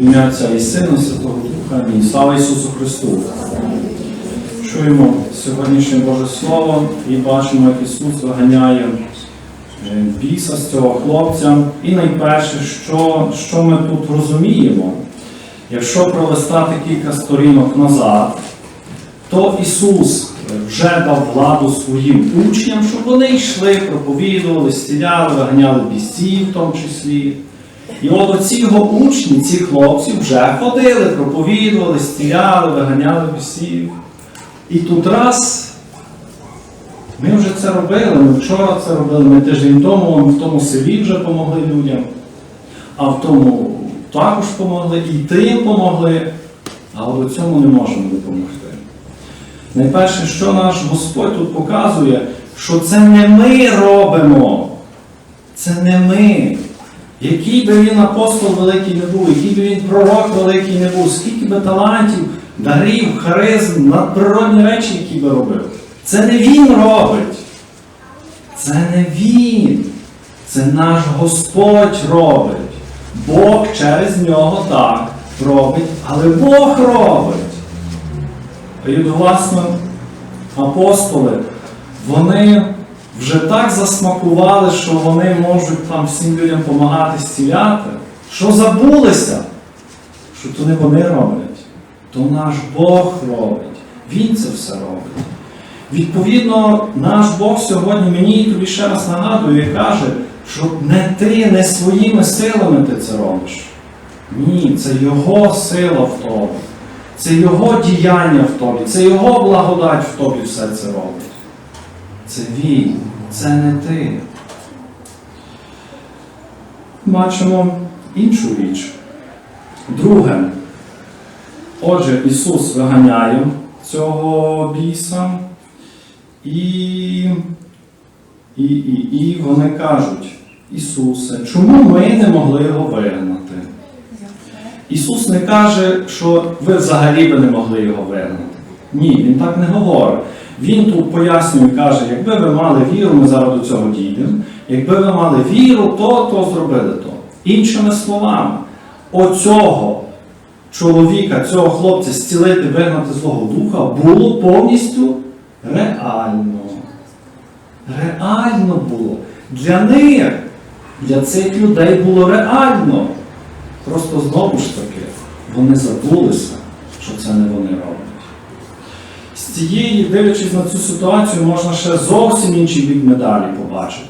Ім'я Отця і Сина, Святого Духа. Амінь. Слава Ісусу Христу! Чуємо сьогоднішнє Боже Слово і бачимо, як Ісус виганяє е, біса з цього хлопця. І найперше, що, що ми тут розуміємо, якщо пролистати кілька сторінок назад, то Ісус вже дав владу своїм учням, щоб вони йшли, проповідували, стіляли, виганяли бісів в тому числі. І оці його учні, ці хлопці вже ходили, проповідували, стіляли, виганяли бісів. І тут раз ми вже це робили, ми вчора це робили, ми тиждень тому в тому селі вже помогли людям, а в тому також помогли, і тим помогли, а от у цьому не можемо допомогти. Найперше, що наш Господь тут показує, що це не ми робимо, це не ми. Який би він апостол великий не був, який би він пророк великий не був, скільки би талантів, дарів, харизм, надприродні речі, які би робив. Це не він робить. Це не він. Це наш Господь робить. Бог через нього так робить, але Бог робить. І власне, апостоли, вони вже так засмакували, що вони можуть там всім людям допомагати зціляти, що забулися, що то не вони роблять, то наш Бог робить. Він це все робить. Відповідно, наш Бог сьогодні мені тобі ще раз нагадує і каже, що не ти, не своїми силами ти це робиш. Ні, це Його сила в тобі. Це Його діяння в тобі, це Його благодать в тобі все це робить. Це Він, це не ти. Бачимо іншу річ. Друге. Отже, Ісус виганяє цього біса, і, і, і, і вони кажуть, Ісусе, чому ми не могли його вигнати? Ісус не каже, що ви взагалі би не могли його вигнати. Ні, Він так не говорить. Він тут пояснює каже, якби ви мали віру, ми зараз до цього дійдемо, якби ви мали віру, то, то зробили то. Іншими словами, оцього чоловіка, цього хлопця зцілити, вигнати злого духа було повністю реально. Реально було. Для них, для цих людей було реально. Просто знову ж таки, вони забулися, що це не вони роблять. Цієї, дивлячись на цю ситуацію, можна ще зовсім інший бік медалі побачити.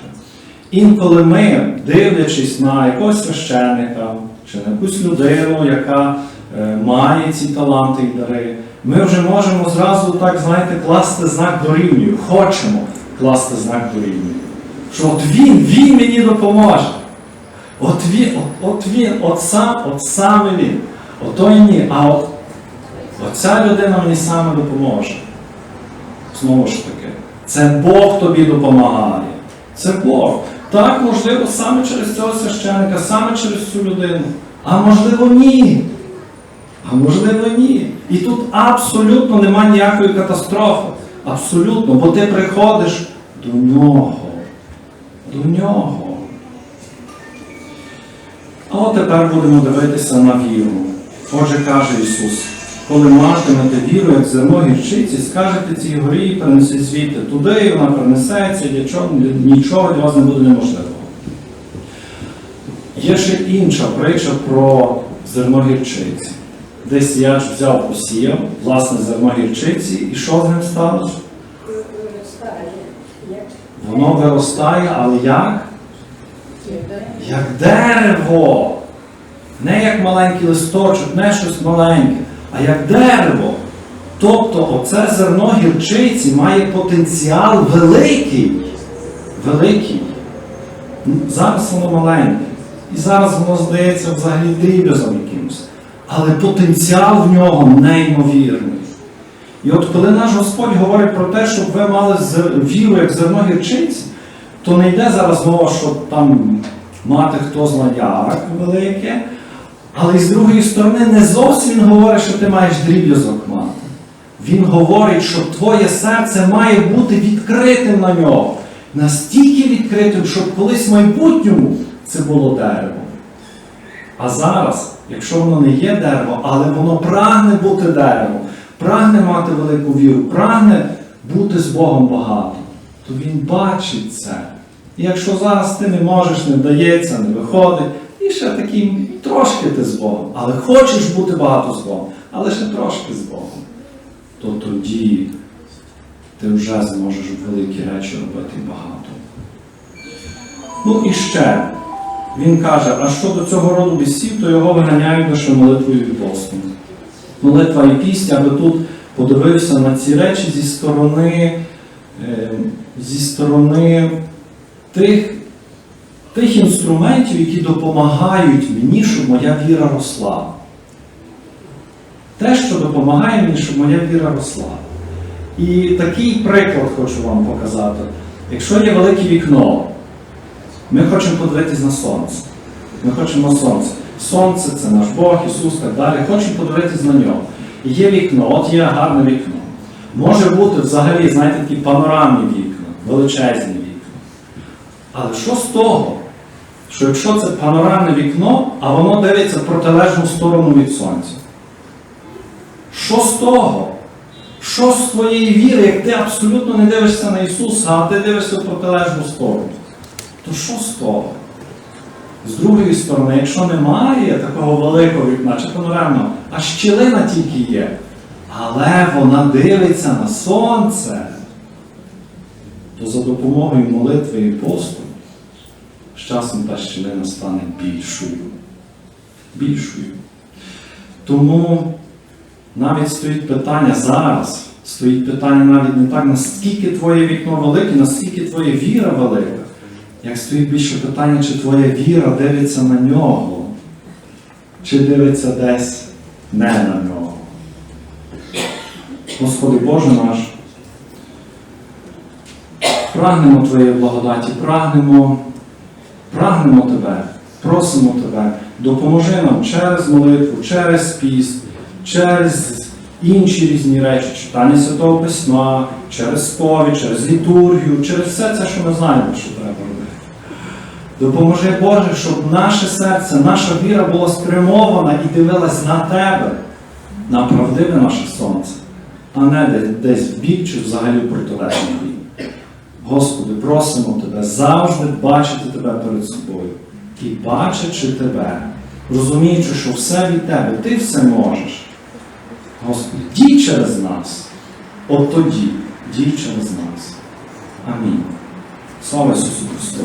Інколи ми, дивлячись на якогось священника чи на якусь людину, яка е, має ці таланти і дари, ми вже можемо зразу так, знаєте, класти знак дорівнює. Хочемо класти знак дорівнює. Що от він, він мені допоможе. От він, от, от він, от сам, от саме він. Ото і ні. А от оця людина мені саме допоможе. Знову ж таки, це Бог тобі допомагає. Це Бог. Так, можливо, саме через цього священника, саме через цю людину. А можливо, ні. А можливо, ні. І тут абсолютно немає ніякої катастрофи. Абсолютно, бо ти приходиш до нього. До нього. А от тепер будемо дивитися на віру. Отже, каже Ісус, коли матимете віру, як зерно гірчиці, скажете цій горі, принеси звідти туди, і вона принесеться, нічого для вас не буде неможливого. Є ще інша притча про зерно гірчиці. Десь я взяв посіяв, власне, зерно гірчиці, і що з ним сталося? Воно виростає, але як? Як дерево. Не як маленький листочок, не щось маленьке, а як дерево. Тобто оце зерно гірчиці має потенціал великий. Великий. Ну, Зараз воно маленьке. І зараз воно здається взагалі дріб'язом якимось. Але потенціал в нього неймовірний. І от коли наш Господь говорить про те, щоб ви мали віру як зерно гірчиці, то не йде зараз мова, що там мати хто зна як велике, але з другої сторони не зовсім він говорить, що ти маєш дріб'язок мати. Він говорить, що твоє серце має бути відкритим на нього. Настільки відкритим, щоб колись в майбутньому це було дерево. А зараз якщо воно не є дерево, але воно прагне бути деревом, прагне мати велику віру, прагне бути з Богом багато, то він бачить це. І якщо зараз ти не можеш, не вдається, не виходить, і ще таким трошки ти з Богом, але хочеш бути багато з Богом, але ще трошки з Богом, то тоді ти вже зможеш великі речі робити багато. Ну і ще, він каже, а щодо цього роду бісів, то його виганяють лише молитвою і постом. Молитва і пість, аби тут подивився на ці речі зі сторони, е, зі сторони тих, тих інструментів, які допомагають мені, щоб моя віра росла. Те, що допомагає мені, щоб моя віра росла. І такий приклад хочу вам показати. Якщо є велике вікно, ми хочемо подивитись на сонце. Ми хочемо сонце. Сонце це наш Бог, Ісус так далі. Хочемо подивитись на нього. І є вікно, от є гарне вікно. Може бути взагалі, знаєте, такі панорамні вікна, величезні вікна. Але що з того? Що якщо це панорамне вікно, а воно дивиться в протилежну сторону від сонця? Що з того? Що з твоєї віри, як ти абсолютно не дивишся на Ісуса, а ти дивишся в протилежну сторону? То що з того? З другої сторони, якщо немає такого великого вікна чи панорамного, а щілина тільки є, але вона дивиться на сонце, то за допомогою молитви і посту з часом та щілина стане більшою. Більшою. Тому навіть стоїть питання зараз, стоїть питання навіть не так, наскільки твоє вікно велике, наскільки твоя віра велика. Як стоїть більше питання, чи твоя віра дивиться на нього, чи дивиться десь не на нього. Господи Боже наш, прагнемо Твоєї благодаті, прагнемо, прагнемо Тебе, просимо Тебе, допоможи нам через молитву, через піст, через інші різні речі, читання Святого Письма, через сповідь, через літургію, через все це, що ми знаємо, що треба робити. Допоможи Боже, щоб наше серце, наша віра була спрямована і дивилась на Тебе, на правдиве наше сонце, а не десь в бік чи взагалі протилежний бік. Господи, просимо Тебе завжди бачити Тебе перед собою. І бачачи Тебе, розуміючи, що все від Тебе, Ти все можеш. Господи, дій через нас. От тоді дій через нас. Амінь. Слава Ісусу Христу!